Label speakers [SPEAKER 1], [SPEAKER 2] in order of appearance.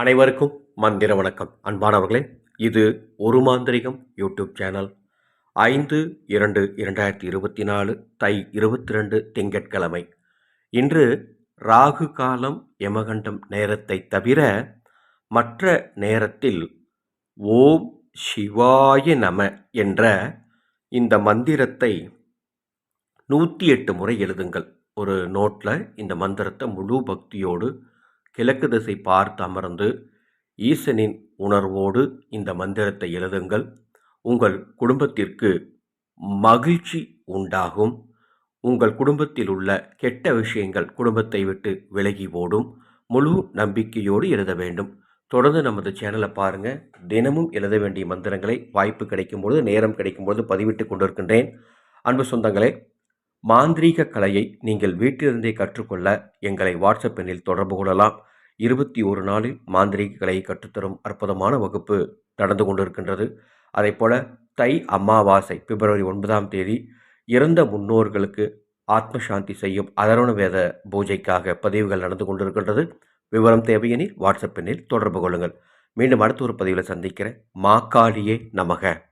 [SPEAKER 1] அனைவருக்கும் மந்திர வணக்கம். அன்பானவர்களே இது ஒரு மாந்திரிகம் யூடியூப் சேனல். ஐந்து இரண்டு இரண்டாயிரத்தி இருபத்தி நாலு தை இருபத்தி ரெண்டு திங்கட்கிழமை. இன்று ராகு காலம் யமகண்டம் நேரத்தை தவிர மற்ற நேரத்தில் ஓம் சிவாய நம என்ற இந்த மந்திரத்தை நூற்றி எட்டு முறை எழுதுங்கள். ஒரு நோட்டில் இந்த மந்திரத்தை முழு பக்தியோடு கிழக்கு திசை பார்த்து அமர்ந்து ஈசனின் உணர்வோடு இந்த மந்திரத்தை எழுதுங்கள். உங்கள் குடும்பத்திற்கு மகிழ்ச்சி உண்டாகும். உங்கள் குடும்பத்தில் உள்ள கெட்ட விஷயங்கள் குடும்பத்தை விட்டு விலகி ஓடும். முழு நம்பிக்கையோடு எழுத வேண்டும். தொடர்ந்து நமது சேனலை பாருங்கள் தினமும் எழுத வேண்டிய மந்திரங்களை வாய்ப்பு கிடைக்கும்போது நேரம் கிடைக்கும்போது பதிவிட்டு கொண்டிருக்கின்றேன். அன்பு சொந்தங்களே மாந்திரீக கலையை நீங்கள் வீட்டிலிருந்தே கற்றுக்கொள்ள எங்களை வாட்ஸ்அப் எண்ணில் தொடர்பு கொள்ளலாம். இருபத்தி ஒரு நாளில் மாந்திரீக கலையை கற்றுத்தரும் அற்புதமான வகுப்பு நடந்து கொண்டிருக்கின்றது. அதே போல தை அமாவாசை பிப்ரவரி ஒன்பதாம் தேதி இறந்த முன்னோர்களுக்கு ஆத்ம சாந்தி செய்யும் அதரண வேத பூஜைக்காக பதிவுகள் நடந்து கொண்டிருக்கின்றது. விவரம் தேவையெனில் வாட்ஸ்அப் எண்ணில் தொடர்பு கொள்ளுங்கள். மீண்டும் அடுத்த ஒரு பதிவில் சந்திக்கிறேன். மாக்காளியே நமக.